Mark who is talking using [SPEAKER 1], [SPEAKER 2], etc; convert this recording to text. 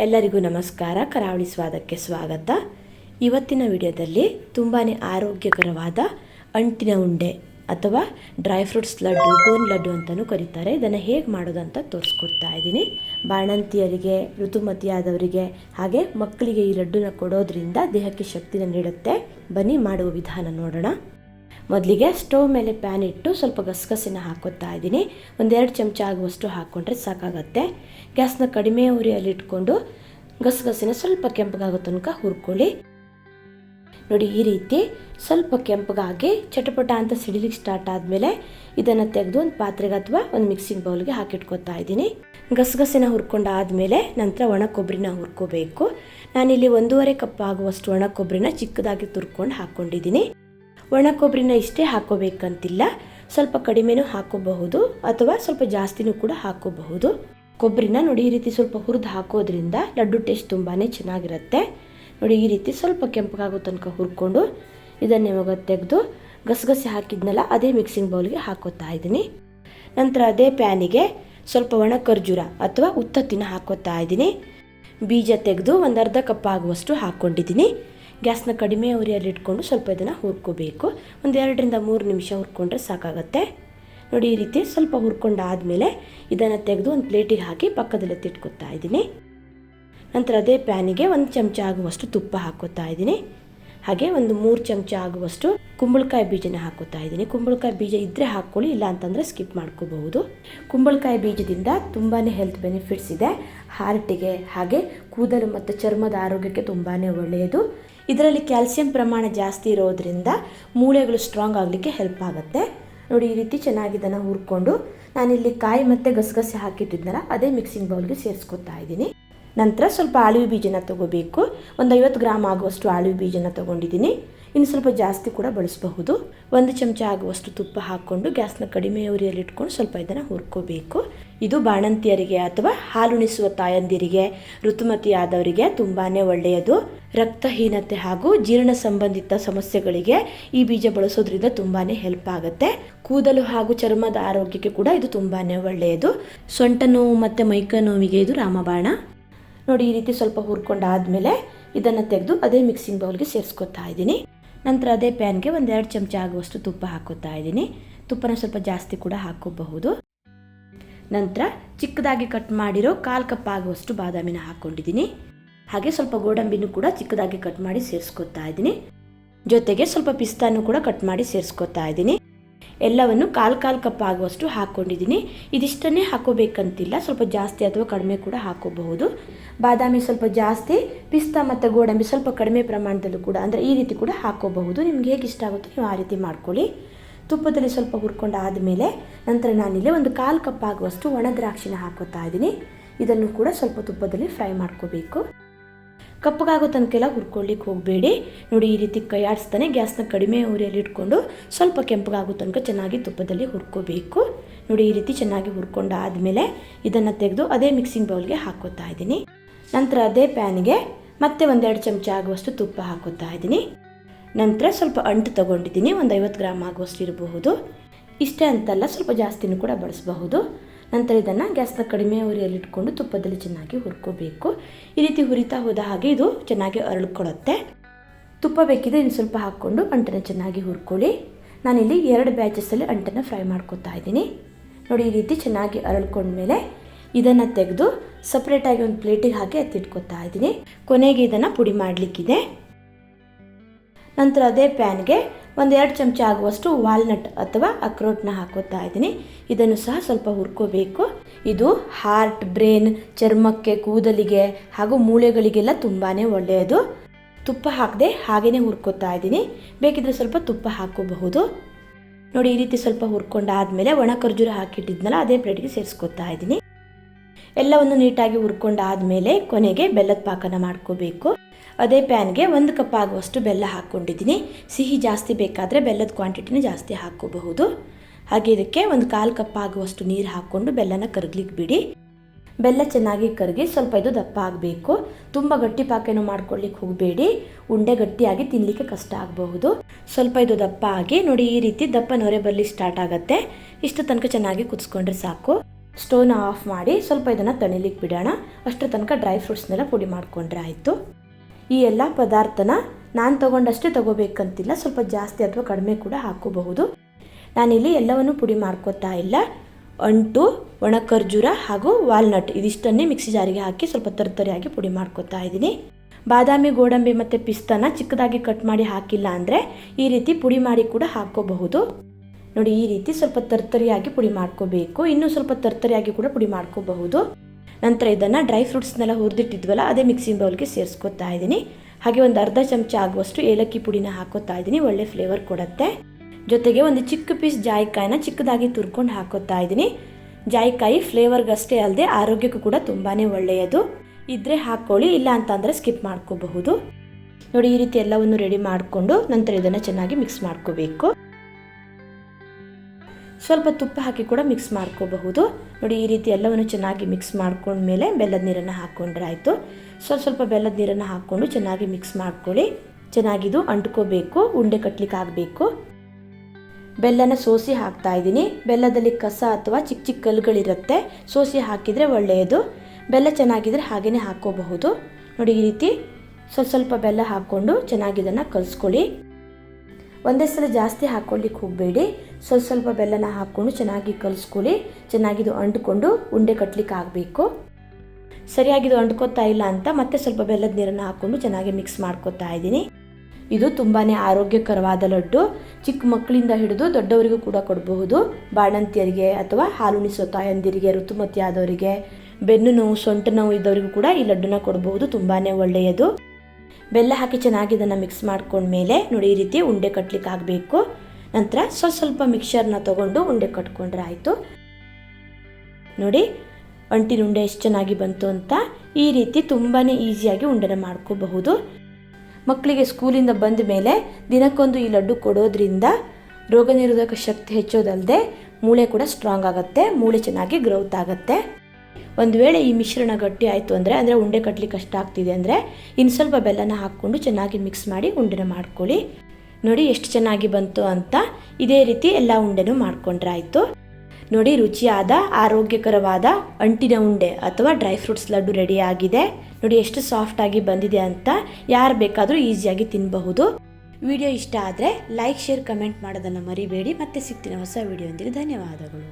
[SPEAKER 1] ಎಲ್ಲರಿಗೂ ನಮಸ್ಕಾರ. ಕರಾವಳಿ ಸ್ವಾದಕ್ಕೆ ಸ್ವಾಗತ. ಇವತ್ತಿನ ವಿಡಿಯೋದಲ್ಲಿ ತುಂಬಾ ಆರೋಗ್ಯಕರವಾದ ಅಂಟಿನ ಉಂಡೆ ಅಥವಾ ಡ್ರೈ ಫ್ರೂಟ್ಸ್ ಲಡ್ಡು ಗೋನ್ ಲಡ್ಡು ಅಂತಲೂ ಕರೀತಾರೆ. ಇದನ್ನು ಹೇಗೆ ಮಾಡೋದು ಅಂತ ತೋರಿಸ್ಕೊಡ್ತಾ ಇದ್ದೀನಿ. ಬಾಣಂತಿಯರಿಗೆ, ಋತುಮತಿಯಾದವರಿಗೆ, ಹಾಗೆ ಮಕ್ಕಳಿಗೆ ಈ ಲಡ್ಡುನ ಕೊಡೋದ್ರಿಂದ ದೇಹಕ್ಕೆ ಶಕ್ತಿನ ನೀಡುತ್ತೆ. ಬನ್ನಿ ಮಾಡುವ ವಿಧಾನ ನೋಡೋಣ. ಮೊದಲಿಗೆ ಸ್ಟವ್ ಮೇಲೆ ಪ್ಯಾನ್ ಇಟ್ಟು ಸ್ವಲ್ಪ ಗಸಗಸಿನ ಹಾಕೋತಾ ಇದ್ದೀನಿ. ಒಂದೆರಡು ಚಮಚ ಆಗುವಷ್ಟು ಹಾಕ್ಕೊಂಡ್ರೆ ಸಾಕಾಗತ್ತೆ. ಗ್ಯಾಸ್ನ ಕಡಿಮೆ ಉರಿಯಲ್ಲಿ ಇಟ್ಕೊಂಡು ಗಸಗಸಿನ ಸ್ವಲ್ಪ ಕೆಂಪಗಾಗೋ ತನಕ ಹುರ್ಕೊಳ್ಳಿ. ನೋಡಿ, ಈ ರೀತಿ ಸ್ವಲ್ಪ ಕೆಂಪಗಾಗಿ ಚಟಪಟ ಅಂತ ಸಿಡಿಲಿಕ್ಕೆ ಸ್ಟಾರ್ಟ್ ಆದಮೇಲೆ ಇದನ್ನು ತೆಗೆದು ಒಂದು ಪಾತ್ರೆಗೆ ಅಥವಾ ಒಂದು ಮಿಕ್ಸಿಂಗ್ ಬೌಲ್ಗೆ ಹಾಕಿಟ್ಕೊತಾ ಇದ್ದೀನಿ. ಗಸಗಸಿನ ಹುರ್ಕೊಂಡಾದಮೇಲೆ ನಂತರ ಒಣ ಕೊಬ್ಬರಿನ ಹುರ್ಕೋಬೇಕು. ನಾನಿಲ್ಲಿ ಒಂದೂವರೆ ಕಪ್ ಆಗುವಷ್ಟು ಒಣ ಕೊಬ್ಬರಿನ ಚಿಕ್ಕದಾಗಿ ತುರ್ಕೊಂಡು ಹಾಕ್ಕೊಂಡಿದ್ದೀನಿ ಒಣ ಕೊಬ್ಬರಿನ ಇಷ್ಟೇ ಹಾಕೋಬೇಕಂತಿಲ್ಲ. ಸ್ವಲ್ಪ ಕಡಿಮೆನೂ ಹಾಕೋಬಹುದು ಅಥವಾ ಸ್ವಲ್ಪ ಜಾಸ್ತಿನೂ ಕೂಡ ಹಾಕೋಬಹುದು. ಕೊಬ್ಬರಿನ ನೋಡಿ ಈ ರೀತಿ ಸ್ವಲ್ಪ ಹುರಿದು ಹಾಕೋದ್ರಿಂದ ಲಡ್ಡು ಟೇಸ್ಟ್ ತುಂಬಾ ಚೆನ್ನಾಗಿರುತ್ತೆ. ನೋಡಿ ಈ ರೀತಿ ಸ್ವಲ್ಪ ಕೆಂಪಗಾಗೋ ತನಕ ಹುರ್ಕೊಂಡು ಇದನ್ನು ಇವಾಗ ತೆಗೆದು ಗಸಗಸೆ ಹಾಕಿದ್ನಲ್ಲ, ಅದೇ ಮಿಕ್ಸಿಂಗ್ ಬೌಲ್ಗೆ ಹಾಕೋತಾ ಇದ್ದೀನಿ. ನಂತರ ಅದೇ ಪ್ಯಾನಿಗೆ ಸ್ವಲ್ಪ ಒಣ ಖರ್ಜೂರ ಅಥವಾ ಉತ್ತತ್ತಿನ ಹಾಕೋತಾ ಇದ್ದೀನಿ. ಬೀಜ ತೆಗೆದು ಒಂದು ಅರ್ಧ ಕಪ್ ಆಗುವಷ್ಟು ಹಾಕ್ಕೊಂಡಿದ್ದೀನಿ ಗ್ಯಾಸ್ನ ಕಡಿಮೆ ಉರಿಯಲ್ಲಿ ಇಟ್ಕೊಂಡು ಸ್ವಲ್ಪ ಇದನ್ನು ಹುರ್ಕೋಬೇಕು. ಒಂದು ಎರಡರಿಂದ ಮೂರು ನಿಮಿಷ ಹುರ್ಕೊಂಡ್ರೆ ಸಾಕಾಗತ್ತೆ. ನೋಡಿ, ಈ ರೀತಿ ಸ್ವಲ್ಪ ಹುರ್ಕೊಂಡಾದಮೇಲೆ ಇದನ್ನು ತೆಗೆದು ಒಂದು ಪ್ಲೇಟಿಗೆ ಹಾಕಿ ಪಕ್ಕದಲ್ಲಿ ಎತ್ತಿಟ್ಕೊತಾ ಇದ್ದೀನಿ. ನಂತರ ಅದೇ ಪ್ಯಾನಿಗೆ ಒಂದು ಚಮಚ ಆಗುವಷ್ಟು ತುಪ್ಪ ಹಾಕೋತಾ ಇದ್ದೀನಿ. ಹಾಗೆ ಒಂದು ಮೂರು ಚಮಚ ಆಗುವಷ್ಟು ಕುಂಬಳಕಾಯಿ ಬೀಜನ ಹಾಕೋತಾ ಇದ್ದೀನಿ. ಕುಂಬಳಕಾಯಿ ಬೀಜ ಇದ್ದರೆ ಹಾಕ್ಕೊಳ್ಳಿ, ಇಲ್ಲ ಅಂತಂದರೆ ಸ್ಕಿಪ್ ಮಾಡ್ಕೋಬಹುದು. ಕುಂಬಳಕಾಯಿ ಬೀಜದಿಂದ ತುಂಬಾ ಹೆಲ್ತ್ ಬೆನಿಫಿಟ್ಸ್ ಇದೆ. ಹಾರ್ಟಿಗೆ ಹಾಗೆ ಕೂದಲು ಮತ್ತು ಚರ್ಮದ ಆರೋಗ್ಯಕ್ಕೆ ತುಂಬಾ ಒಳ್ಳೆಯದು. ಇದರಲ್ಲಿ ಕ್ಯಾಲ್ಸಿಯಂ ಪ್ರಮಾಣ ಜಾಸ್ತಿ ಇರೋದ್ರಿಂದ ಮೂಳೆಗಳು ಸ್ಟ್ರಾಂಗ್ ಆಗಲಿಕ್ಕೆ ಹೆಲ್ಪ್ ಆಗುತ್ತೆ. ನೋಡಿ, ಈ ರೀತಿ ಚೆನ್ನಾಗಿ ಇದನ್ನು ಹುರ್ಕೊಂಡು ನಾನಿಲ್ಲಿ ಕಾಯಿ ಮತ್ತು ಗಸಗಸೆ ಹಾಕಿಟ್ಟಿದ್ನಲ್ಲ ಅದೇ ಮಿಕ್ಸಿಂಗ್ ಬೌಲ್ಗೆ ಸೇರಿಸ್ಕೊತಾ ಇದ್ದೀನಿ. ನಂತರ ಸ್ವಲ್ಪ ಆಲಿವ್ ಬೀಜನ ತೊಗೋಬೇಕು. ಒಂದು ಐವತ್ತು ಗ್ರಾಮ್ ಆಗುವಷ್ಟು ಆಲಿವ್ ಬೀಜನ ತೊಗೊಂಡಿದ್ದೀನಿ. ಇನ್ನು ಸ್ವಲ್ಪ ಜಾಸ್ತಿ ಕೂಡ ಬಳಸಬಹುದು. ಒಂದು ಚಮಚ ಆಗುವಷ್ಟು ತುಪ್ಪ ಹಾಕ್ಕೊಂಡು ಗ್ಯಾಸ್ನ ಕಡಿಮೆ ಉರಿಯಲ್ಲಿ ಇಟ್ಕೊಂಡು ಸ್ವಲ್ಪ ಇದನ್ನು ಹುರ್ಕೋಬೇಕು. ಇದು ಬಾಣಂತಿಯರಿಗೆ ಅಥವಾ ಹಾಲುಣಿಸುವ ತಾಯಂದಿರಿಗೆ, ಋತುಮತಿಯಾದವರಿಗೆ ತುಂಬಾ ಒಳ್ಳೆಯದು. ರಕ್ತಹೀನತೆ ಹಾಗೂ ಜೀರ್ಣ ಸಂಬಂಧಿತ ಸಮಸ್ಯೆಗಳಿಗೆ ಈ ಬೀಜ ಬಳಸೋದ್ರಿಂದ ತುಂಬಾ ಹೆಲ್ಪ್ ಆಗುತ್ತೆ. ಕೂದಲು ಹಾಗೂ ಚರ್ಮದ ಆರೋಗ್ಯಕ್ಕೆ ಕೂಡ ಇದು ತುಂಬಾ ಒಳ್ಳೆಯದು. ಸೊಂಟ ನೋವು ಮತ್ತು ಮೈಕ ನೋವಿಗೆ ಇದು ರಾಮಬಾಣ. ನೋಡಿ, ಈ ರೀತಿ ಸ್ವಲ್ಪ ಹುರ್ಕೊಂಡಾದ್ಮೇಲೆ ಇದನ್ನು ತೆಗೆದು ಅದೇ ಮಿಕ್ಸಿಂಗ್ ಬೌಲ್ಗೆ ಸೇರಿಸ್ಕೊತಾ ಇದ್ದೀನಿ. ನಂತರ ಅದೇ ಪ್ಯಾನ್ಗೆ ಒಂದೆರಡು ಚಮಚ ಆಗುವಷ್ಟು ತುಪ್ಪ ಹಾಕೋತಾ ಇದ್ದೀನಿ. ತುಪ್ಪನ ಸ್ವಲ್ಪ ಜಾಸ್ತಿ ಕೂಡ ಹಾಕೋಬಹುದು. ನಂತರ ಚಿಕ್ಕದಾಗಿ ಕಟ್ ಮಾಡಿರೋ ಕಾಲು ಕಪ್ ಆಗುವಷ್ಟು ಬಾದಾಮಿನ ಹಾಕ್ಕೊಂಡಿದ್ದೀನಿ. ಹಾಗೆ ಸ್ವಲ್ಪ ಗೋಡಂಬಿನೂ ಕೂಡ ಚಿಕ್ಕದಾಗಿ ಕಟ್ ಮಾಡಿ ಸೇರಿಸ್ಕೊತಾ ಇದ್ದೀನಿ. ಜೊತೆಗೆ ಸ್ವಲ್ಪ ಪಿಸ್ತಾನು ಕೂಡ ಕಟ್ ಮಾಡಿ ಸೇರಿಸ್ಕೊತಾ ಇದ್ದೀನಿ. ಎಲ್ಲವನ್ನು ಕಾಲು ಕಾಲು ಕಪ್ ಆಗುವಷ್ಟು ಹಾಕ್ಕೊಂಡಿದ್ದೀನಿ. ಇದಿಷ್ಟನ್ನೇ ಹಾಕೋಬೇಕಂತಿಲ್ಲ, ಸ್ವಲ್ಪ ಜಾಸ್ತಿ ಅಥವಾ ಕಡಿಮೆ ಕೂಡ ಹಾಕೋಬಹುದು. ಬಾದಾಮಿ ಸ್ವಲ್ಪ ಜಾಸ್ತಿ, ಪಿಸ್ತಾ ಮತ್ತು ಗೋಡಂಬಿ ಸ್ವಲ್ಪ ಕಡಿಮೆ ಪ್ರಮಾಣದಲ್ಲೂ ಕೂಡ, ಅಂದರೆ ಈ ರೀತಿ ಕೂಡ ಹಾಕೋಬಹುದು. ನಿಮ್ಗೆ ಹೇಗೆ ಇಷ್ಟ ಆಗುತ್ತೋ ನೀವು ಆ ರೀತಿ ಮಾಡ್ಕೊಳ್ಳಿ. ತುಪ್ಪದಲ್ಲಿ ಸ್ವಲ್ಪ ಹುರ್ಕೊಂಡು ಆದಮೇಲೆ ನಂತರ ನಾನಿಲ್ಲಿ ಒಂದು ಕಾಲು ಕಪ್ ಆಗುವಷ್ಟು ಒಣ ದ್ರಾಕ್ಷಿನ ಹಾಕೋತಾ ಇದ್ದೀನಿ. ಇದನ್ನು ಕೂಡ ಸ್ವಲ್ಪ ತುಪ್ಪದಲ್ಲಿ ಫ್ರೈ ಮಾಡ್ಕೋಬೇಕು. ಕಪ್ಪಗಾಗೋ ತನಕೆಲ್ಲ ಹುರ್ಕೊಳ್ಳಿಕ್ಕೆ ಹೋಗಬೇಡಿ. ನೋಡಿ, ಈ ರೀತಿ ಕೈಯಾಡಿಸ್ತಾನೆ, ಗ್ಯಾಸ್ನ ಕಡಿಮೆ ಉರಿಯಲ್ಲಿ ಇಟ್ಕೊಂಡು ಸ್ವಲ್ಪ ಕೆಂಪಗಾಗೋ ತನಕ ಚೆನ್ನಾಗಿ ತುಪ್ಪದಲ್ಲಿ ಹುರ್ಕೋಬೇಕು. ನೋಡಿ, ಈ ರೀತಿ ಚೆನ್ನಾಗಿ ಹುರ್ಕೊಂಡು ಆದಮೇಲೆ ಇದನ್ನು ತೆಗೆದು ಅದೇ ಮಿಕ್ಸಿಂಗ್ ಬೌಲ್ಗೆ ಹಾಕೋತಾ ಇದ್ದೀನಿ. ನಂತರ ಅದೇ ಪ್ಯಾನ್ಗೆ ಮತ್ತೆ ಒಂದೆರಡು ಚಮಚ ಆಗುವಷ್ಟು ತುಪ್ಪ ಹಾಕೋತಾ ಇದ್ದೀನಿ. ನಂತರ ಸ್ವಲ್ಪ ಅಂಟು ತೊಗೊಂಡಿದ್ದೀನಿ, ಒಂದು ಐವತ್ತು ಗ್ರಾಮ್ ಆಗುವಷ್ಟು ಇರಬಹುದು. ಇಷ್ಟೇ ಅಂತಲ್ಲ, ಸ್ವಲ್ಪ ಜಾಸ್ತಿನೂ ಕೂಡ ಬಳಸಬಹುದು. ನಂತರ ಇದನ್ನು ಗ್ಯಾಸ್ನ ಕಡಿಮೆ ಉರಿಯಲ್ಲಿ ಇಟ್ಕೊಂಡು ತುಪ್ಪದಲ್ಲಿ ಚೆನ್ನಾಗಿ ಹುರ್ಕೋಬೇಕು. ಈ ರೀತಿ ಹುರಿತಾ ಹೋದ ಹಾಗೆ ಇದು ಚೆನ್ನಾಗಿ ಅರಳ್ಕೊಳ್ಳುತ್ತೆ. ತುಪ್ಪ ಬೇಕಿದ್ರೆ ಇನ್ನು ಸ್ವಲ್ಪ ಹಾಕ್ಕೊಂಡು ಅಂಟನ್ನು ಚೆನ್ನಾಗಿ ಹುರ್ಕೊಳ್ಳಿ. ನಾನಿಲ್ಲಿ ಎರಡು ಬ್ಯಾಚಸ್ಸಲ್ಲಿ ಅಂಟನ್ನು ಫ್ರೈ ಮಾಡ್ಕೊತಾ ಇದ್ದೀನಿ. ನೋಡಿ, ಈ ರೀತಿ ಚೆನ್ನಾಗಿ ಅರಳ್ಕೊಂಡ್ಮೇಲೆ ಇದನ್ನು ತೆಗೆದು ಸಪ್ರೇಟಾಗಿ ಒಂದು ಪ್ಲೇಟಿಗೆ ಹಾಕಿ ಎತ್ತಿಟ್ಕೊತಾ ಇದ್ದೀನಿ. ಕೊನೆಗೆ ಇದನ್ನು ಪುಡಿ ಮಾಡಲಿಕ್ಕಿದೆ. ನಂತರ ಅದೇ ಪ್ಯಾನ್ಗೆ ಒಂದೆರಡು ಚಮಚ ಆಗುವಷ್ಟು ವಾಲ್ನಟ್ ಅಥವಾ ಅಕ್ರೋಟ್ನ ಹಾಕೋತಾ ಇದ್ದೀನಿ. ಇದನ್ನು ಸಹ ಸ್ವಲ್ಪ ಹುರ್ಕೋಬೇಕು. ಇದು ಹಾರ್ಟ್ ಬ್ರೇನ್, ಚರ್ಮಕ್ಕೆ, ಕೂದಲಿಗೆ ಹಾಗೂ ಮೂಳೆಗಳಿಗೆಲ್ಲ ತುಂಬಾ ಒಳ್ಳೆಯದು. ತುಪ್ಪ ಹಾಕದೆ ಹಾಗೇ ಹುರ್ಕೋತಾ ಇದ್ದೀನಿ. ಬೇಕಿದ್ರೆ ಸ್ವಲ್ಪ ತುಪ್ಪ ಹಾಕೋಬಹುದು ನೋಡಿ, ಈ ರೀತಿ ಸ್ವಲ್ಪ ಹುರ್ಕೊಂಡಾದ್ಮೇಲೆ ಒಣ ಖರ್ಜೂರ ಹಾಕಿಟ್ಟಿದ್ನಲ್ಲ, ಅದೇ ಪ್ಲೇಟ್ಗೆ ಸೇರಿಸ್ಕೊತಾ ಇದ್ದೀನಿ. ಎಲ್ಲವನ್ನು ನೀಟಾಗಿ ಹುರ್ಕೊಂಡಾದ್ಮೇಲೆ ಕೊನೆಗೆ ಬೆಲ್ಲದ ಪಾಕನ ಮಾಡ್ಕೋಬೇಕು. ಅದೇ ಪ್ಯಾನ್ಗೆ ಒಂದು ಕಪ್ ಆಗುವಷ್ಟು ಬೆಲ್ಲ ಹಾಕ್ಕೊಂಡಿದ್ದೀನಿ. ಸಿಹಿ ಜಾಸ್ತಿ ಬೇಕಾದರೆ ಬೆಲ್ಲದ ಕ್ವಾಂಟಿಟಿನ ಜಾಸ್ತಿ ಹಾಕ್ಕೋಬಹುದು. ಹಾಗೆ ಇದಕ್ಕೆ ಒಂದು ಕಾಲು ಕಪ್ ಆಗುವಷ್ಟು ನೀರು ಹಾಕ್ಕೊಂಡು ಬೆಲ್ಲನ ಕರಗ್ಲಿಕ್ಕೆ ಬಿಡಿ. ಬೆಲ್ಲ ಚೆನ್ನಾಗಿ ಕರಗಿ ಸ್ವಲ್ಪ ಇದು ದಪ್ಪ ಆಗಬೇಕು. ತುಂಬ ಗಟ್ಟಿ ಪಾಕೇನೂ ಮಾಡ್ಕೊಳ್ಳಿಕ್ಕೆ ಹೋಗಬೇಡಿ. ಉಂಡೆ ಗಟ್ಟಿಯಾಗಿ ತಿನ್ನಲಿಕ್ಕೆ ಕಷ್ಟ ಆಗಬಹುದು. ಸ್ವಲ್ಪ ಇದು ದಪ್ಪ ಆಗಿ ನೋಡಿ ಈ ರೀತಿ ದಪ್ಪ ನೊರೆ ಬರಲಿಕ್ಕೆ ಸ್ಟಾರ್ಟ್ ಆಗುತ್ತೆ. ಇಷ್ಟು ತನಕ ಚೆನ್ನಾಗಿ ಕುದಿಸ್ಕೊಂಡ್ರೆ ಸಾಕು. ಸ್ಟೋವ್ನ ಆಫ್ ಮಾಡಿ ಸ್ವಲ್ಪ ಇದನ್ನು ತಣಿಲಿಕ್ಕೆ ಬಿಡೋಣ. ಅಷ್ಟರ ತನಕ ಡ್ರೈ ಫ್ರೂಟ್ಸ್ನೆಲ್ಲ ಪುಡಿ ಮಾಡಿಕೊಂಡ್ರೆ ಆಯಿತು. ಈ ಎಲ್ಲ ಪದಾರ್ಥನ ನಾನು ತಗೊಂಡಷ್ಟೇ ತಗೋಬೇಕಂತಿಲ್ಲ, ಸ್ವಲ್ಪ ಜಾಸ್ತಿ ಅಥವಾ ಕಡಿಮೆ ಕೂಡ ಹಾಕೋಬಹುದು. ನಾನಿಲ್ಲಿ ಎಲ್ಲವನ್ನು ಪುಡಿ ಮಾಡ್ಕೋತಾ ಇಲ್ಲ. ಅಂಟು ಒಣ ಖರ್ಜೂರ ಹಾಗೂ ವಾಲ್ನಟ್ ಇದಿಷ್ಟನ್ನೇ ಮಿಕ್ಸಿ ಜಾರಿಗೆ ಹಾಕಿ ಸ್ವಲ್ಪ ತರತರಿಯಾಗಿ ಪುಡಿ ಮಾಡ್ಕೋತಾ ಇದ್ದೀನಿ. ಬಾದಾಮಿ, ಗೋಡಂಬಿ ಮತ್ತು ಪಿಸ್ತಾನ ಚಿಕ್ಕದಾಗಿ ಕಟ್ ಮಾಡಿ ಹಾಕಿಲ್ಲ ಅಂದರೆ ಈ ರೀತಿ ಪುಡಿ ಮಾಡಿ ಕೂಡ ಹಾಕೋಬಹುದು. ನೋಡಿ, ಈ ರೀತಿ ಸ್ವಲ್ಪ ತರ್ತರಿಯಾಗಿ ಪುಡಿ ಮಾಡ್ಕೋಬೇಕು. ಇನ್ನೂ ಸ್ವಲ್ಪ ತರ್ತರಿಯಾಗಿ ಕೂಡ ಪುಡಿ ಮಾಡ್ಕೋಬಹುದು. ನಂತರ ಇದನ್ನು ಡ್ರೈ ಫ್ರೂಟ್ಸ್ನೆಲ್ಲ ಹುರಿದಿಟ್ಟಿದ್ವಲ್ಲ, ಅದೇ ಮಿಕ್ಸಿಂಗ್ ಬೌಲ್ಗೆ ಸೇರಿಸ್ಕೊತಾ ಇದ್ದೀನಿ. ಹಾಗೆ ಒಂದು ಅರ್ಧ ಚಮಚ ಆಗುವಷ್ಟು ಏಲಕ್ಕಿ ಪುಡಿನ ಹಾಕೋತಾ ಇದ್ದೀನಿ, ಒಳ್ಳೆ ಫ್ಲೇವರ್ ಕೊಡುತ್ತೆ. ಜೊತೆಗೆ ಒಂದು ಚಿಕ್ಕ ಪೀಸ್ ಜಾಯಿಕಾಯಿನ ಚಿಕ್ಕದಾಗಿ ತುರ್ಕೊಂಡು ಹಾಕೋತಾ ಇದ್ದೀನಿ. ಜಾಯಿಕಾಯಿ ಫ್ಲೇವರ್ಗಷ್ಟೇ ಅಲ್ಲದೆ ಆರೋಗ್ಯಕ್ಕೂ ಕೂಡ ತುಂಬಾ ಒಳ್ಳೆಯದು. ಇದ್ರೆ ಹಾಕ್ಕೊಳ್ಳಿ ಇಲ್ಲ ಅಂತಂದರೆ ಸ್ಕಿಪ್ ಮಾಡ್ಕೋಬಹುದು. ನೋಡಿ, ಈ ರೀತಿ ಎಲ್ಲವನ್ನು ರೆಡಿ ಮಾಡಿಕೊಂಡು ನಂತರ ಇದನ್ನು ಚೆನ್ನಾಗಿ ಮಿಕ್ಸ್ ಮಾಡ್ಕೋಬೇಕು. ಸ್ವಲ್ಪ ತುಪ್ಪ ಹಾಕಿ ಕೂಡ ಮಿಕ್ಸ್ ಮಾಡ್ಕೋಬಹುದು. ನೋಡಿ, ಈ ರೀತಿ ಎಲ್ಲವನ್ನು ಚೆನ್ನಾಗಿ ಮಿಕ್ಸ್ ಮಾಡ್ಕೊಂಡ್ಮೇಲೆ ಬೆಲ್ಲದ ನೀರನ್ನು ಹಾಕ್ಕೊಂಡ್ರೆ ಆಯಿತು. ಸ್ವಲ್ಪ ಸ್ವಲ್ಪ ಬೆಲ್ಲದ ನೀರನ್ನು ಹಾಕ್ಕೊಂಡು ಚೆನ್ನಾಗಿ ಮಿಕ್ಸ್ ಮಾಡ್ಕೊಳ್ಳಿ. ಚೆನ್ನಾಗಿದು ಅಂಟ್ಕೋಬೇಕು, ಉಂಡೆ ಕಟ್ಲಿಕ್ಕೆ ಆಗಬೇಕು. ಬೆಲ್ಲನ ಸೋಸಿ ಹಾಕ್ತಾ ಇದ್ದೀನಿ. ಬೆಲ್ಲದಲ್ಲಿ ಕಸ ಅಥವಾ ಚಿಕ್ಕ ಚಿಕ್ಕ ಕಲ್ಲುಗಳಿರುತ್ತೆ, ಸೋಸಿ ಹಾಕಿದರೆ ಒಳ್ಳೆಯದು. ಬೆಲ್ಲ ಚೆನ್ನಾಗಿದ್ರೆ ಹಾಗೆಯೇ ಹಾಕ್ಕೋಬಹುದು. ನೋಡಿ, ಈ ರೀತಿ ಸ್ವಲ್ಪ ಸ್ವಲ್ಪ ಬೆಲ್ಲ ಹಾಕ್ಕೊಂಡು ಚೆನ್ನಾಗಿದನ್ನು ಕಲಿಸ್ಕೊಳ್ಳಿ. ಒಂದೇ ಸಲ ಜಾಸ್ತಿ ಹಾಕ್ಕೊಳ್ಳಿಕ್ಕೆ ಹೋಗಬೇಡಿ. ಸ್ವಲ್ಪ ಸ್ವಲ್ಪ ಬೆಲ್ಲನ ಹಾಕ್ಕೊಂಡು ಚೆನ್ನಾಗಿ ಕಲಿಸ್ಕೊಳ್ಳಿ. ಚೆನ್ನಾಗಿದು ಅಂಟ್ಕೊಂಡು ಉಂಡೆ ಕಟ್ಟಲಿಕ್ಕೆ ಆಗಬೇಕು. ಸರಿಯಾಗಿದು ಅಂಟ್ಕೋತಾ ಇಲ್ಲ ಅಂತ ಮತ್ತೆ ಸ್ವಲ್ಪ ಬೆಲ್ಲದ ನೀರನ್ನು ಹಾಕ್ಕೊಂಡು ಚೆನ್ನಾಗಿ ಮಿಕ್ಸ್ ಮಾಡ್ಕೋತಾ ಇದ್ದೀನಿ. ಇದು ತುಂಬಾ ಆರೋಗ್ಯಕರವಾದ ಲಡ್ಡು. ಚಿಕ್ಕ ಮಕ್ಕಳಿಂದ ಹಿಡಿದು ದೊಡ್ಡವರಿಗೂ ಕೂಡ ಕೊಡಬಹುದು. ಬಾಣಂತಿಯರಿಗೆ ಅಥವಾ ಹಾಲುಣಿಸೋ ತಾಯಂದಿರಿಗೆ ಋತುಮತಿ ಆದವರಿಗೆ ಬೆನ್ನು ನೋವು ಸೊಂಟ ನೋವು ಇದ್ದವರಿಗೂ ಕೂಡ ಈ ಲಡ್ಡುನ ಕೊಡಬಹುದು. ತುಂಬಾ ಒಳ್ಳೆಯದು. ಬೆಲ್ಲ ಹಾಕಿ ಚೆನ್ನಾಗಿ ಇದನ್ನು ಮಿಕ್ಸ್ ಮಾಡ್ಕೊಂಡ್ಮೇಲೆ ನೋಡಿ ಈ ರೀತಿ ಉಂಡೆ ಕಟ್ಲಿಕ್ಕೆ ಆಗಬೇಕು. ನಂತರ ಸ್ವಲ್ಪ ಸ್ವಲ್ಪ ಮಿಕ್ಸರ್ನ ತಗೊಂಡು ಉಂಡೆ ಕಟ್ಕೊಂಡ್ರೆ ಆಯಿತು. ನೋಡಿ ಅಂಟಿನ ಉಂಡೆ ಎಷ್ಟು ಚೆನ್ನಾಗಿ ಬಂತು ಅಂತ ಈ ರೀತಿ ತುಂಬಾ ಈಸಿಯಾಗಿ ಉಂಡೆನ ಮಾಡ್ಕೋಬಹುದು. ಮಕ್ಕಳಿಗೆ ಸ್ಕೂಲಿಂದ ಬಂದ ಮೇಲೆ ದಿನಕ್ಕೊಂದು ಈ ಲಡ್ಡು ಕೊಡೋದ್ರಿಂದ ರೋಗ ನಿರೋಧಕ ಶಕ್ತಿ ಹೆಚ್ಚೋದಲ್ಲದೆ ಮೂಳೆ ಕೂಡ ಸ್ಟ್ರಾಂಗ್ ಆಗುತ್ತೆ, ಮೂಳೆ ಚೆನ್ನಾಗಿ ಗ್ರೌತ್ ಆಗುತ್ತೆ. ಒಂದು ವೇಳೆ ಈ ಮಿಶ್ರಣ ಗಟ್ಟಿ ಆಯಿತು ಅಂದರೆ ಅಂದರೆ ಉಂಡೆ ಕಟ್ಟಲಿಕ್ಕೆ ಕಷ್ಟ ಆಗ್ತಿದೆ ಅಂದರೆ ಇನ್ನು ಸ್ವಲ್ಪ ಬೆಲ್ಲನ ಹಾಕ್ಕೊಂಡು ಚೆನ್ನಾಗಿ ಮಿಕ್ಸ್ ಮಾಡಿ ಉಂಡೆನ ಮಾಡ್ಕೊಳ್ಳಿ. ನೋಡಿ ಎಷ್ಟು ಚೆನ್ನಾಗಿ ಬಂತು ಅಂತ. ಇದೇ ರೀತಿ ಎಲ್ಲ ಉಂಡೆನೂ ಮಾಡ್ಕೊಂಡ್ರೆ ಆಯಿತು ನೋಡಿ ರುಚಿಯಾದ, ಆರೋಗ್ಯಕರವಾದ ಅಂಟಿನ ಉಂಡೆ ಅಥವಾ ಡ್ರೈ ಫ್ರೂಟ್ಸ್ ಲಡ್ಡು ರೆಡಿ ಆಗಿದೆ. ನೋಡಿ ಎಷ್ಟು ಸಾಫ್ಟಾಗಿ ಬಂದಿದೆ ಅಂತ. ಯಾರು ಬೇಕಾದರೂ ಈಸಿಯಾಗಿ ತಿನ್ನಬಹುದು ವಿಡಿಯೋ ಇಷ್ಟ ಆದರೆ ಲೈಕ್ ಶೇರ್ ಕಮೆಂಟ್ ಮಾಡೋದನ್ನು ಮರಿಬೇಡಿ. ಮತ್ತೆ ಸಿಗ್ತೀನಿ ಹೊಸ ವಿಡಿಯೋ ಧನ್ಯವಾದಗಳು.